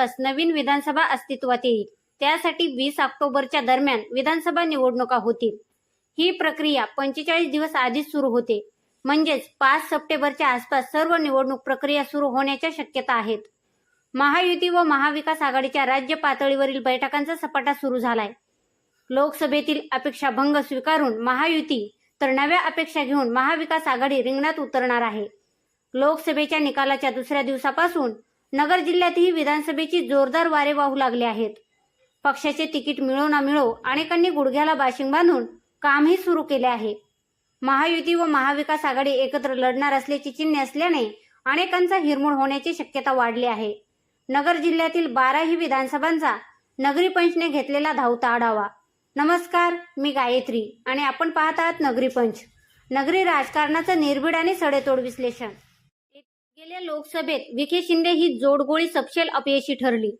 आसपास नवीन विधानसभा अस्तित्वात येईल. त्यासाठी वीस ऑक्टोबरच्या दरम्यान विधानसभा निवडणुका होतील. ही प्रक्रिया पंचेचाळीस दिवस आधीच सुरू होते. म्हणजेच पाच सप्टेंबरच्या आसपास सर्व निवडणूक प्रक्रिया सुरू होण्याच्या शक्यता आहेत. महायुती व महाविकास आघाडीच्या राज्य पातळीवरील बैठकांचा सपाटा सुरू झालाय. लोकसभेतील अपेक्षा भंग स्वीकारून महायुती तर नव्या अपेक्षा घेऊन महाविकास आघाडी रिंगणात उतरणार आहे. लोकसभेच्या निकालाच्या दुसऱ्या दिवसापासून नगर जिल्ह्यातही विधानसभेची जोरदार वारे वाहू लागले आहेत. पक्षाचे तिकीट मिळो ना मिळो अनेकांनी गुडघ्याला बाशिंग बांधून कामही सुरू केले आहे. महायुती व महाविकास आघाडी एकत्र लढणार असल्याची चिन्हे असल्याने अनेकांचा हिरमोड होण्याची शक्यता वाढली आहे. नगर जिल्ह्यातील बाराही विधानसभांचा नगरी पंचने घेतलेला धावता आढावा. नमस्कार मी गायत्री आणि आपण पाहत आहात नगरी पंच. नगरी राजकारणाचं निर्भीड आणि सडेतोड विश्लेषण. गेल्या लोकसभेत विखे शिंदे ही जोडगोळी सपशेल अपयशी ठरली.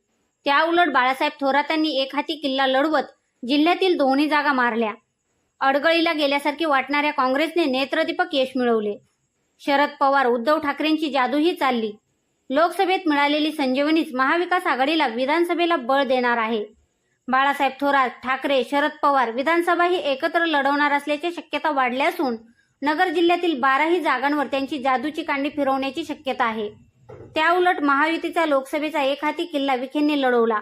त्याउलट बाळासाहेब थोरातांनी एक हाती किल्ला लढवत जिल्ह्यातील दोन्ही जागा मारल्या. अडगळीला गेल्यासारखी वाटणाऱ्या काँग्रेसने नेत्रदीपक यश मिळवले. शरद पवार उद्धव ठाकरेंची जादूही चालली. लोकसभेत मिळालेली संजीवनीच महाविकास आघाडीला विधानसभेला बळ देणार आहे. बाळासाहेब थोरात ठाकरे शरद पवार विधानसभा ही एकत्र लढवणार असल्याची शक्यता वाढली असून नगर जिल्ह्यातील बाराही जागांवर त्यांची जादूची कांडी फिरवण्याची शक्यता आहे. त्याउलट महायुतीचा लोकसभेचा एक हाती किल्ला विखेंनी लढवला.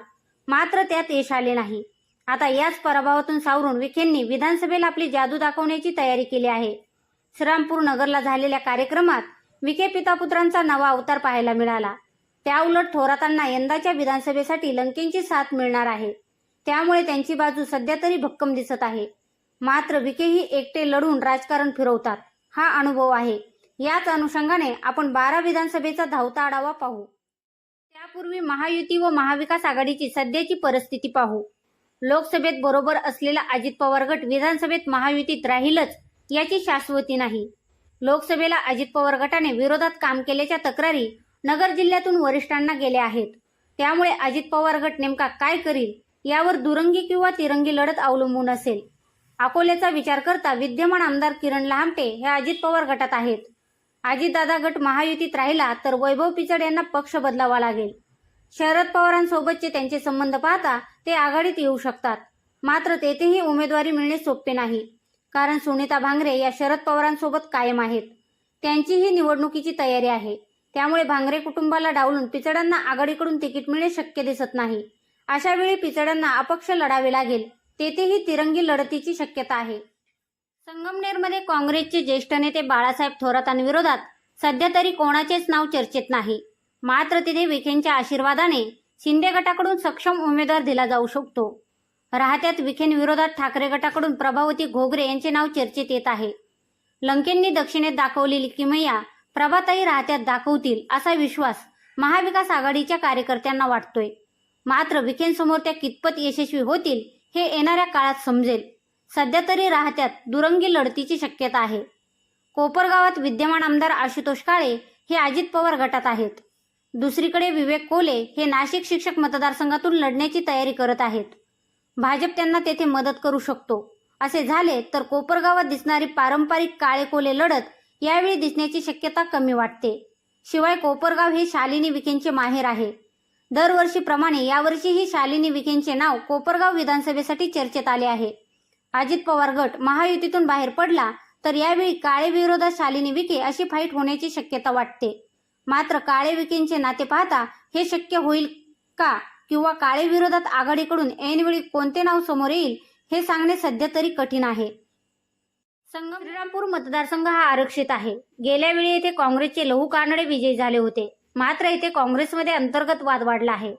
मात्र त्यात यश आले नाही. आता याच पराभवातून सावरून विखेंनी विधानसभेला आपली जादू दाखवण्याची तयारी केली आहे. श्रीरामपूर नगरला झालेल्या कार्यक्रमात विखे पितापुत्रांचा नवा अवतार पाहायला मिळाला. त्याउलट थोरातांना यंदाच्या विधानसभेसाठी लंकेंची साथ मिळणार आहे. त्यामुळे त्यांची बाजू सध्या तरी भक्कम दिसत आहे. मात्र विखेही एकटे लढून राजकारण फिरवतात. हा अनुभव आहे. याच अनुषंगाने आपण बारा विधानसभेचा धावता आढावा पाहू. त्यापूर्वी महायुती व महाविकास आघाडीची सध्याची परिस्थिती पाहू. लोकसभेत बरोबर असलेला अजित पवार गट विधानसभेत महायुतीत राहीलच याची शाश्वती नाही. लोकसभेला अजित पवार गटाने विरोधात काम केल्याच्या तक्रारी नगर जिल्ह्यातून वरिष्ठांना गेल्या आहेत. त्यामुळे अजित पवार गट नेमका काय करील? यावर दुरंगी किंवा तिरंगी लढत अवलंबून असेल. अकोल्याचा विचार करता विद्यमान आमदार किरण लहामटे हे अजित पवार गटात आहेत. अजितदादा गट महायुतीत राहिला तर वैभव पिचड यांना पक्ष बदलावा लागेल. शरद पवारांसोबतचे त्यांचे संबंध पाहता ते आघाडीत येऊ शकतात. मात्र तेथेही उमेदवारी मिळणे सोपे नाही. कारण सुनीता भांगरे या शरद पवारांसोबत कायम आहेत. त्यांचीही निवडणुकीची तयारी आहे. त्यामुळे भांगरे कुटुंबाला डावलून पिचडांना आघाडीकडून तिकीट मिळणे शक्य दिसत नाही. अशा वेळी पिचडांना अपक्ष लढावे लागेल. तेथेही तिरंगी लढतीची शक्यता आहे. संगमनेरमध्ये काँग्रेसचे ज्येष्ठ नेते बाळासाहेब थोरातांविरोधात सध्या तरी कोणाचेच नाव चर्चेत नाही. मात्र तिथे विखेंच्या आशीर्वादाने शिंदे गटाकडून सक्षम उमेदवार दिला जाऊ शकतो. राहत्यात विखेंविरोधात ठाकरे गटाकडून प्रभावती घोगरे यांचे नाव चर्चेत येत आहे. लंकेंनी दक्षिणेत दाखवलेली किमय्या प्रभाताई राहत्यात दाखवतील असा विश्वास महाविकास आघाडीच्या कार्यकर्त्यांना वाटतोय. मात्र विखेंसमोर त्या कितपत यशस्वी होतील हे येणाऱ्या काळात समजेल. सध्या तरी राहत्यात दुरंगी लढतीची शक्यता आहे. कोपरगावात विद्यमान आमदार आशुतोष काळे हे अजित पवार गटात आहेत. दुसरीकडे विवेक कोले हे नाशिक शिक्षक मतदारसंघातून लढण्याची तयारी करत आहेत. भाजप त्यांना तेथे मदत करू शकतो. असे झाले तर कोपरगावात दिसणारी पारंपरिक काळे कोले लढत यावेळी दिसण्याची शक्यता कमी वाटते. शिवाय कोपरगाव हे शालिनी विखेंचे माहेर आहे. दरवर्षीप्रमाणे यावर्षीही शालिनी विखेंचे नाव कोपरगाव विधानसभेसाठी चर्चेत आले आहे. अजित पवार गट महायुतीतून बाहेर पडला तर यावेळी काळे विरोधात शालिनी विखे अशी फाईट होण्याची शक्यता वाटते. मात्र काळे विखेंचे नाते पाहता हे शक्य होईल का किंवा काळे विरोधात आघाडीकडून ऐनवेळी कोणते नाव समोर येईल हे सांगणे सध्या तरी कठीण आहे. संगम श्रीरामपूर मतदारसंघ हा आरक्षित आहे. गेल्या वेळी येथे काँग्रेसचे लहू कानडे विजयी झाले होते. मात्र इथे काँग्रेसमध्ये अंतर्गत वाद वाढला आहे.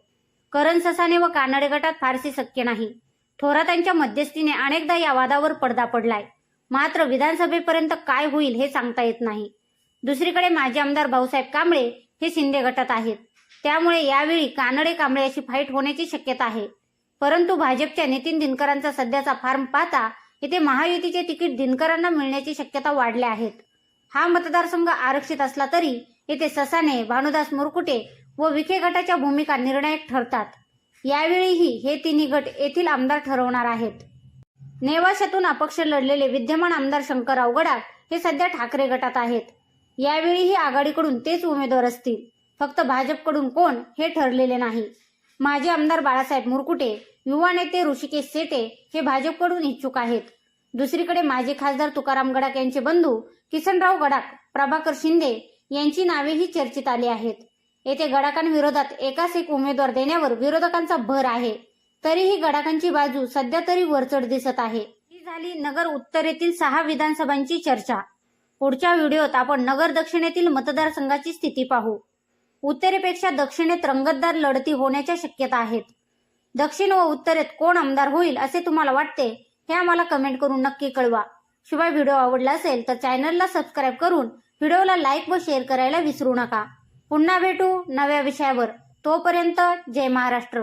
करण ससाने व कानडे गटात फारसे शक्य नाही. थोरातांच्या मध्यस्थीने अनेकदा या वादावर पडदा पडलाय. मात्र विधानसभेपर्यंत काय होईल हे सांगता येत नाही. दुसरीकडे माजी आमदार भाऊसाहेब कांबळे हे शिंदे गटात आहेत. त्यामुळे यावेळी कानडे कांबळे अशी फाईट होण्याची शक्यता आहे. परंतु भाजपच्या नितीन दिनकरांचा सध्याचा फॉर्म पाहता इथे महायुतीचे तिकीट दिनकरांना मिळण्याची शक्यता वाढल्या आहेत. हा मतदारसंघ आरक्षित असला तरी येथे ससाने भानुदास मुरकुटे व विखे गटाच्या भूमिका निर्णायक ठरतात. यावेळीही हे तिन्ही गट येथील आमदार ठरवणार आहेत. नेवाशातून अपक्ष लढलेले विद्यमान आमदार शंकरराव गडाख हे सध्या ठाकरे गटात आहेत. यावेळीही आघाडीकडून तेच उमेदवार असतील. फक्त भाजपकडून कोण हे ठरलेले नाही. माजी आमदार बाळासाहेब मुरकुटे युवा नेते ऋषिकेश सेटे हे भाजपकडून इच्छुक आहेत. दुसरीकडे माजी खासदार तुकाराम गडाख यांचे बंधू किसनराव गडाख प्रभाकर शिंदे यांची नावेही चर्चेत आली आहेत. येथे गडाखांविरोधात एकाच एक उमेदवार देण्यावर विरोधकांचा भर आहे. तरीही गडाखांची बाजू सध्या तरी वरचढ दिसत आहे. ही झाली नगर उत्तरेतील सहा विधानसभांची चर्चा. पुढच्या व्हिडिओत आपण नगर दक्षिणेतील मतदारसंघाची स्थिती पाहू. उत्तरेपेक्षा दक्षिणेत रंगतदार लढती होण्याच्या शक्यता आहेत. दक्षिण व उत्तरेत कोण आमदार होईल असे तुम्हाला वाटते हे आम्हाला कमेंट करून नक्की कळवा. शिवाय व्हिडिओ आवडला असेल तर चॅनलला सबस्क्राईब करून व्हिडिओला लाईक व शेअर करायला विसरू नका. पुन्हा भेटू नव्या विषयावर. तोपर्यंत जय महाराष्ट्र.